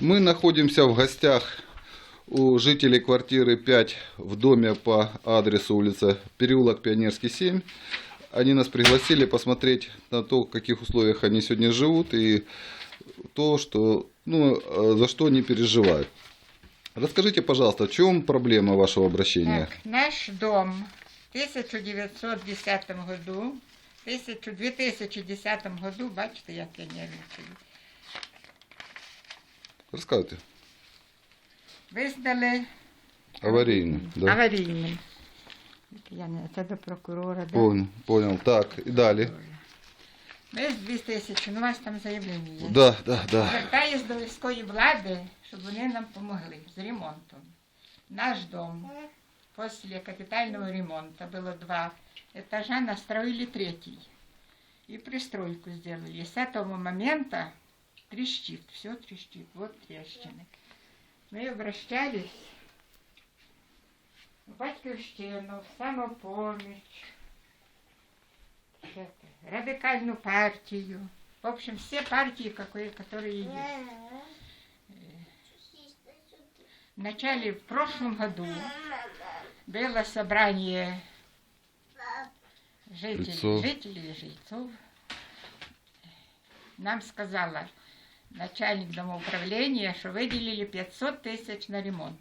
Мы находимся в гостях у жителей квартиры 5 в доме по адресу улица Переулок Пионерский 7. Они нас пригласили посмотреть на то, в каких условиях они сегодня живут и то, что, ну, э, за что они переживают. Расскажите, пожалуйста, в чем проблема вашего обращения? Так, наш дом в 1910 году, в 1000 2010 году, бачите, як я нервничаю, Рассказывайте. визнали Аварийно. Да. аварійним. Я не це до прокурора, да? Понял, понял. Так, и далее. Ми з 2000, ну у вас там заявлення є. Да, да, да. Звертаюсь до міської влади, щоб вони нам допомогли з ремонтом. Наш дом після капітального ремонту було два этажа, настроили третий. И пристройку сделали. С этого момента трещит, все трещит, вот трещины. Мы обращались в Батьківщину, в самопомощь, это, радикальную партию. В общем, все партии, какие, которые есть. В начале, в прошлом году было собрание жителей, жителей и жильцов. Нам сказала начальник домоуправления, что выделили 500 тысяч на ремонт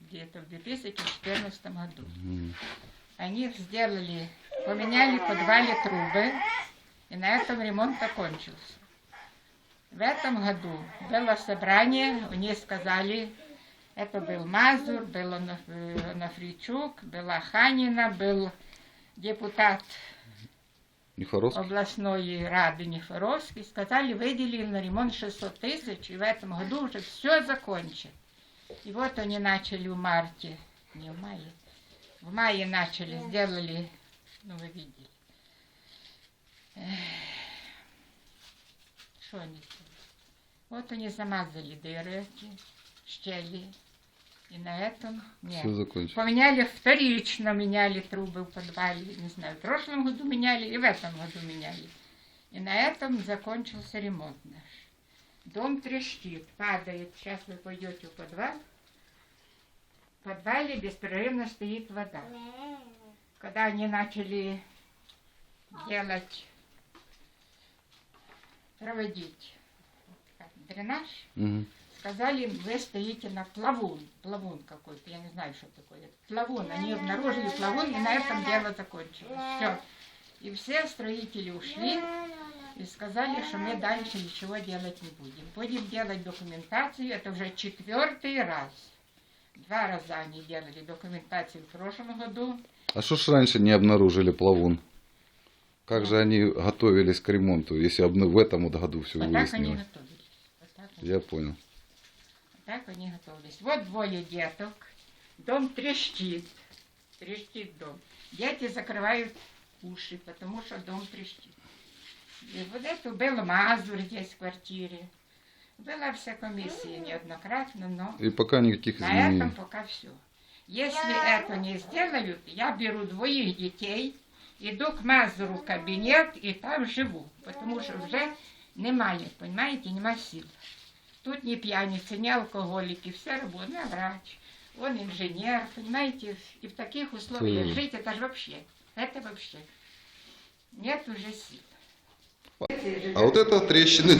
где-то в 2014 году. М. Они сделали, поменяли в подвале трубы, и на этом ремонт окончился. В этом году было собрание, они сказали, это был Мазур, был Оно- э, Онофричук, была Ханина, был депутат Нехороший? областной рады Нефоровский, сказали, выделили на ремонт 600 тысяч, и в этом году уже все закончат. И вот они начали в марте, не в мае, в мае начали, сделали, ну вы видели. Что они сделали? Вот они замазали дыры щели, и на этом нет. Все закончилось. Поменяли вторично, меняли трубы в подвале. Не знаю, в прошлом году меняли и в этом году меняли. И на этом закончился ремонт наш. Дом трещит, падает. Сейчас вы пойдете в подвал. В подвале беспрерывно стоит вода. Когда они начали делать, проводить дренаж, Мгм. Сказали, вы стоите на плавун, плавун какой-то, я не знаю, что такое. Плавун, они обнаружили плавун, и на этом дело закончилось. Все. И все строители ушли и сказали, что мы дальше ничего делать не будем. Будем делать документацию, это уже четвертый раз. Два раза они делали документацию в прошлом году. А что ж раньше не обнаружили плавун? Как же они готовились к ремонту, если в этом вот году все Вот так они выяснилось? готовились. Вот так они Я понял. Так они готовились. Вот двое деток. Дом трещит. Трещит дом. Дети закрывают уши, потому что дом трещит. И вот это был Мазур здесь в квартире. Была вся комиссия неоднократно, но И пока никаких на изменений. этом пока все. Если это не сделают, я беру двоих детей, иду к Мазуру в кабинет и там живу, потому что уже немає, понимаете, нема сил. Тут не пьяницы, не алкоголики, все работают, ну, я врач, он инженер, понимаете, и в таких условиях Мгм. жить, это же вообще, это вообще, нет уже сил. А вот это трещины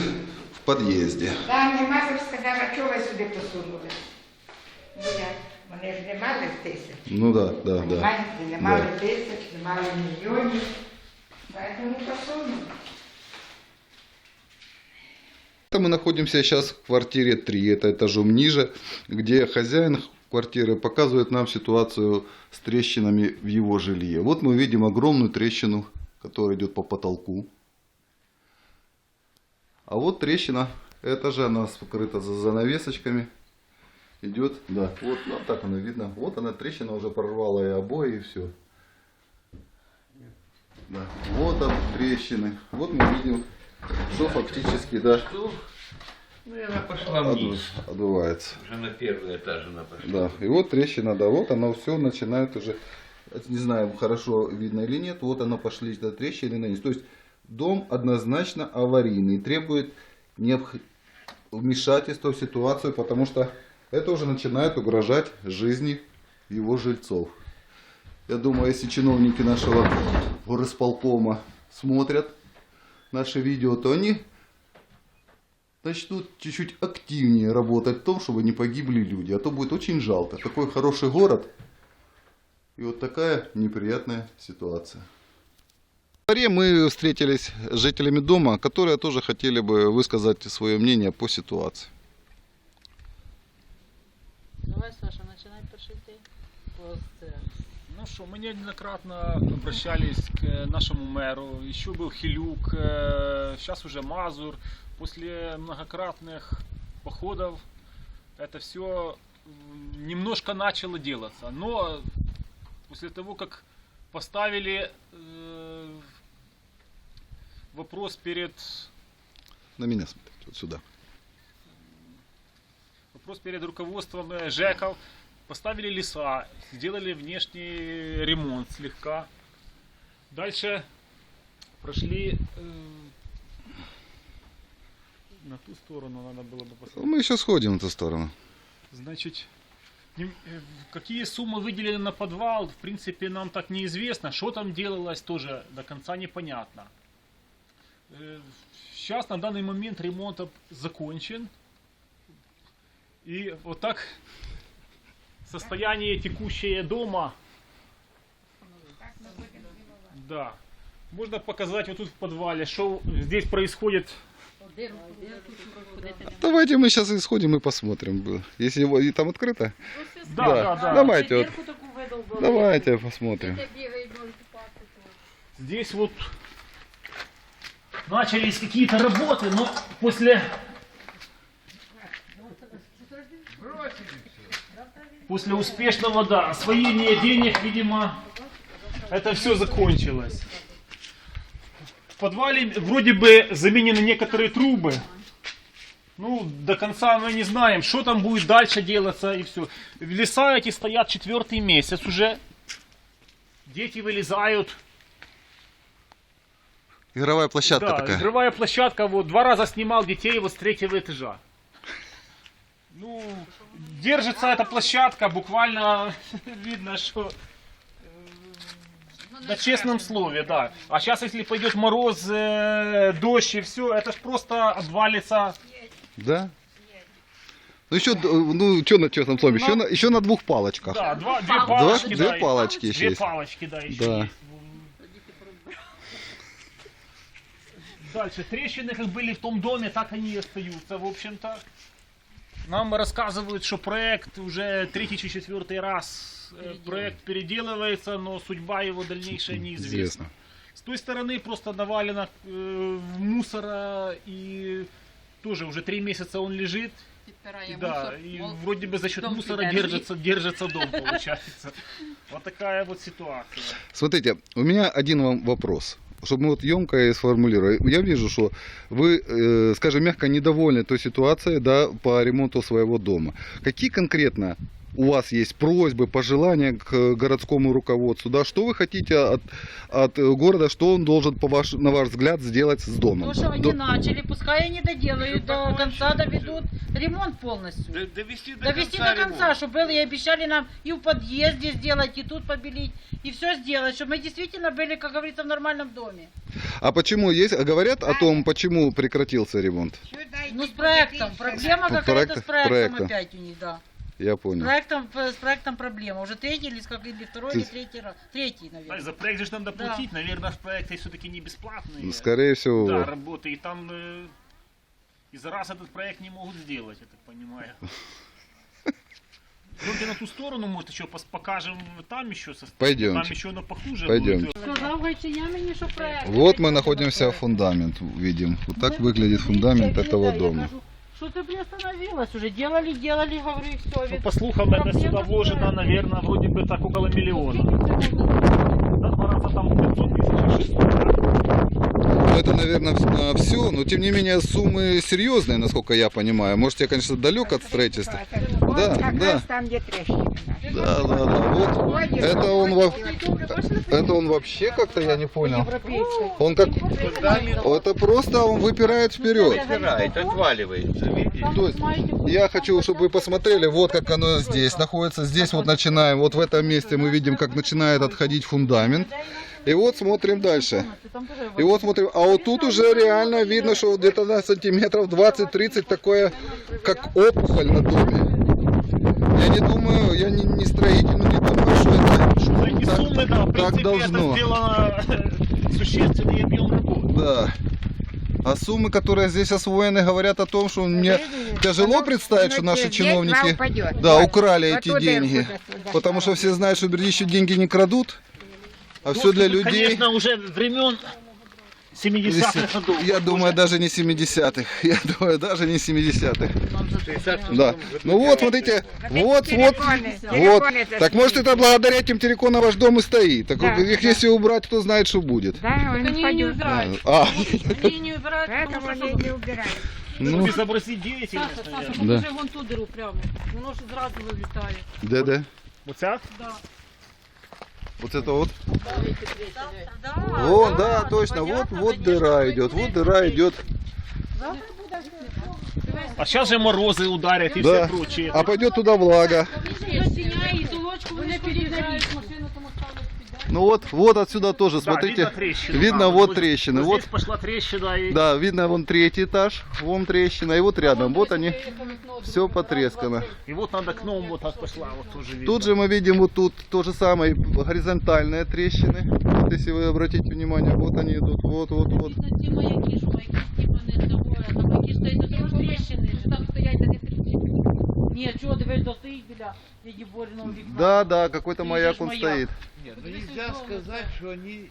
в подъезде. Да, мені Мазур сказав, а чого ви сюди посунули? Ну як, вони ж не мали тисяч. Ну да, да, да. Понимаете, не мали тисяч, не мали мільйонів. Поэтому посунули. Это мы находимся сейчас в квартире 3, это этажом ниже, где хозяин квартиры показывает нам ситуацию с трещинами в его жилье. Вот мы видим огромную трещину, которая идет по потолку. А вот трещина, это же она покрыта за занавесочками. Идет, да, вот ну, так она видно. Вот она, трещина уже прорвала и обои, и все. Да. Вот там трещины. Вот мы видим, что фактически, да, Ну, и она пошла вниз. отдувается. Уже на первый этаж она пошла. Да, и вот трещина, да, вот она все начинает уже, не знаю, хорошо видно или нет, вот она пошли до трещины на низ. То есть дом однозначно аварийный, требует необх- вмешательство в ситуацию, потому что это уже начинает угрожать жизни его жильцов. Я думаю, если чиновники нашего горосполкома смотрят наши видео, то они начнут чуть-чуть активнее работать в том, чтобы не погибли люди. А то будет очень жалко. Такой хороший город и вот такая неприятная ситуация. Во дворе мы встретились с жителями дома, которые тоже хотели бы высказать свое мнение по ситуации. Давай, Саша, начинай. Просто. Ну что, мы неоднократно обращались к нашему мэру. Еще был Хилюк, сейчас уже Мазур. После многократных походов это все немножко начало делаться. Но после того, как поставили вопрос перед На меня смотрите, вот сюда. вопрос перед руководством ЖЭКов, поставили леса, сделали внешний ремонт слегка. Дальше прошли э, на ту сторону надо было бы посмотреть. Мы еще сходим в эту сторону. Значит, э, какие суммы выделены на подвал, в принципе, нам так неизвестно. Что там делалось, тоже до конца непонятно. Сейчас на данный момент ремонт закончен. И вот так состояние текущее дома. Да. Можно показать вот тут в подвале, что здесь происходит. Один, один тут ходити не Давайте мы сейчас исходим и посмотрим. было. Если его и там открыто, Да, Да. да, да. Давайте вот. Дірку таку видовбали. давайте посмотрим. Дітя бігають, можуть купатися. то. Здесь вот начались какие-то работы, но после после успешного да, освоения денег, видимо, это все закончилось. В подвале вроде бы заменены некоторые трубы. Ну, до конца мы не знаем, что там будет дальше делаться и все. Леса эти стоят четвертый месяц уже. Дети вылезают. Игровая площадка Да, такая. игровая площадка, вот два раза снимал детей вот с третьего этажа. Ну, держится эта площадка, буквально видно, что Ну, на честном слове, да. А сейчас, если пойдет мороз, э, дождь и все, это ж просто обвалится. Да? Ну еще, ну что на честном слове, еще на, еще на двух палочках. Да, два, две Два, палочки, две да, и- палочки еще Две есть. палочки, да, еще Да. есть. Дальше. Трещины как были в том доме, так они и остаются, в общем-то. Нам рассказывают, что проект уже третий или четвертый раз э, проект переделывается, но судьба его дальнейшая неизвестна. Известно. С той стороны просто навалено э, мусора и тоже уже три месяца он лежит. Підпирає Да, мусор. и Мол, вроде бы за счет дом мусора підержить. держится, держится дом, получается. Вот такая вот ситуация. Смотрите, у меня один вам вопрос. Чтобы мы вот емко и сформулировали. Я вижу, что вы, э, скажем мягко, недовольны той ситуацией да, по ремонту своего дома. Какие конкретно у вас есть просьбы, пожелания к городскому руководству? Да? Что вы хотите от, от э, города, что он должен, по ваш, на ваш взгляд, сделать с домом? То, что они До- начали, пускай они доделают до конца, доведут ремонт полностью. Довести до Довести конца до конца, чтобы было, и обещали нам и в подъезде сделать, и тут побелить, и все сделать, чтобы мы действительно были, как говорится, в нормальном доме. А почему есть, а говорят о том, почему прекратился ремонт? Ну, с проектом. Проблема Ну, какая-то с проектом проектом. опять у них, да. Я С понял. проектом, с проектом проблема. Уже третий или, как, или второй, То или третий раз. Третий, Да, наверное. за проект же надо платить, наверное, проекты все-таки не бесплатные. Ну, Скорее всего. Да, работы, и там э, и за раз этот проект не могут сделать, я так понимаю. Пойдемте на ту сторону, может, еще покажем там еще. Со... Пойдемте. Там еще оно похуже проект. Вот мы находимся фундамент, видим. Вот так выглядит фундамент этого дома. Что ты, блин, остановилась уже? Делали, делали, говорю, и все. Ну, по слухам, это сюда вложено, наверное, вроде бы так около миллиона. Да, два раза там 500 тысяч, 600. Ну, это, наверное, на все, но тем не менее суммы серьезные, насколько я понимаю. Может, я, конечно, далек от строительства. Вот Да, как да. раз там, где трещины наши. Да, да, да. Вот это он во... Это он вообще как-то, я не понял. Он как... Это просто он выпирает вперед. Выпирает, отваливается, видите? То есть я хочу, чтобы вы посмотрели, вот как оно здесь находится. Здесь вот начинаем, вот в этом месте мы видим, как начинает отходить фундамент. И вот смотрим дальше. И вот смотрим, а вот тут уже реально видно, что где-то на сантиметров 20-30 такое, как опухоль на доме. Я не думаю, я не, не строитель, но не думаю, что это что так- суммы, да, в так принципе, должно. это сделано существенный объем работы. Да. А суммы, которые здесь освоены, говорят о том, что мне тяжело представить, что наши чиновники да, украли эти деньги. Потому что все знают, что Бердичев деньги не крадут, а все для людей. Конечно, уже времен 70-х годов. Я думаю, даже не 70-х. Я думаю, даже не 70-х. Да. Ну вот, смотрите, вот, вот, Телефоны, вот. телефоны Так может это благодаря этим телефонам ваш дом и стоит. Так Да, их да. если убрать, кто знает, что будет. Да, он Они не пойдет. убирают. А, Они не убирают, Поэтому потому что... не убирают. ну, Безобразить деятельность, Саша. Саша, Да. вон ту дыру прямо. Воно ж зразу вилітає. да-да. Оця? Вот это вот. Да, О, да, точно. Вот, вот дыра идет. Вот дыра идет. А зараз же морози ударять і Да. все прочее. А пойдет туда влага. Стіняє і толочку вони під'їжджають Ну вот, вот отсюда тоже, Да, смотрите. видно трещину. Видно да. вот трещины. Вот Вот, здесь пошла трещина. И... да, видно вон третий этаж, вон трещина, и вот рядом. Вот они, все потрескано. И вот над окном вот так пошла. Вот тоже видно. Тут же мы видим вот тут то же самое, горизонтальные трещины. Вот если вы обратите внимание, вот они идут, вот, вот, вот. Видно ці маяки, що маяки типу не того, а там маяки стоять, то трошки тріщини. Там стоять, та не тріщини. Ні, чого дивись, до стоїть біля дяді Боріного вікна. Да, да, какой-то Видишь, маяк он маяк. стоит. Нет, ну нельзя сказать, что они,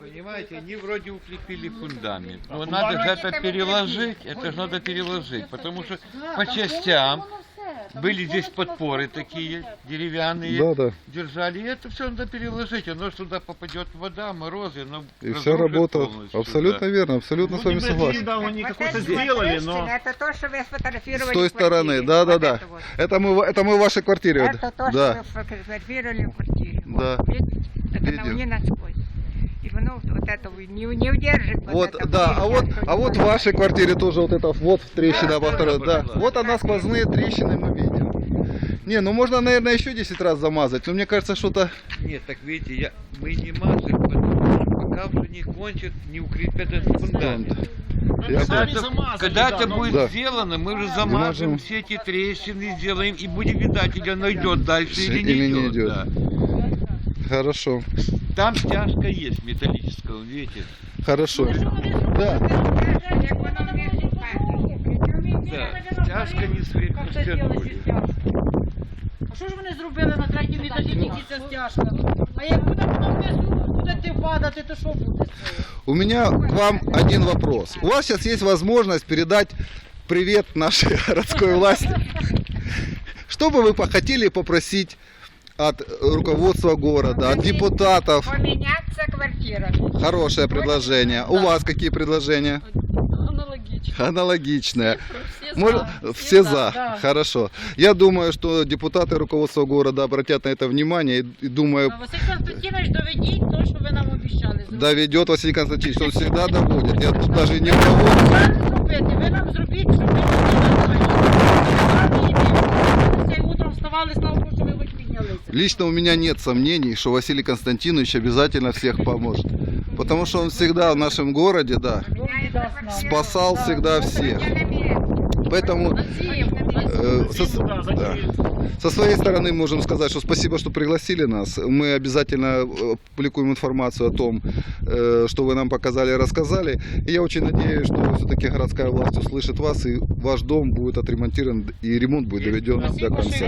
понимаете, они вроде укрепили фундамент. Но надо же это переложить, это же надо переложить, потому что по частям были здесь подпоры такие деревянные, Да, да. держали, и это все надо переложить, оно туда попадет вода, морозы, но И вся работа, абсолютно верно, абсолютно с вами согласен. Да, они Вот какой-то вот сделали, но... Это то, что вы С сфотографировали той в квартире. стороны, да, да, Вот да. это вот. Это мы, в- это мы в вашей квартире. вот. Это то, Да. что вы сфотографировали в квартире. Да. Вот, видите? Так Видим. оно не насквозь. Оно вот это не, не удержит. Вот, это да, а вот, а вот в вашей квартире тоже вот это вот трещина во второй, да. Вот она сквозные трещины мы видим. Не, ну можно, наверное, еще 10 раз замазать, но мне кажется, что-то... Нет, так видите, я, мы не мажем, потому что пока уже не кончат, не укрепят этот фундамент. Я сами Когда, замазали, когда да, это но- будет Да. сделано, мы уже Замажем. все эти трещины, сделаем и будем видать, или оно идет дальше или Или не идет. идет. да. Хорошо, Там стяжка есть металлическая, видите? хорошо. Да, як воно не впаде. Да, стяжка не сверху? А що ж вони зробили на третьому етажі тільки ця стяжка? А як буде воно внизу, будете падати, то що буде? з цього? у меня к вам один вопрос. У вас сейчас есть возможность передать привет нашей городской власти. Что бы вы хотели попросить от руководства города, от депутатов? Поменяться квартирами. Хорошее предложение. У вас какие предложения? Аналогічно. Аналогичное. Всі Может, за. все за, за. да. Хорошо. Я думаю, что депутаты руководства города обратят на это внимание и, и думаю, А Василь Константинович, доведіть то, що ви нам обіцяли. зробити. доведет Василий Константинович, он всегда доводит. Я тут даже не того. Що зробити? Ви нам зробіть, Лично у меня нет сомнений, что Василий Константинович обязательно всех поможет. Потому что он всегда в нашем городе, да, спасал всегда всех. Поэтому э, со, да. Со своей стороны можем сказать, что спасибо, что пригласили нас. Мы обязательно э, публикуем информацию о том, э, что вы нам показали и рассказали. И я очень надеюсь, что все-таки городская власть услышит вас, и ваш дом будет отремонтирован, и ремонт будет доведен до конца.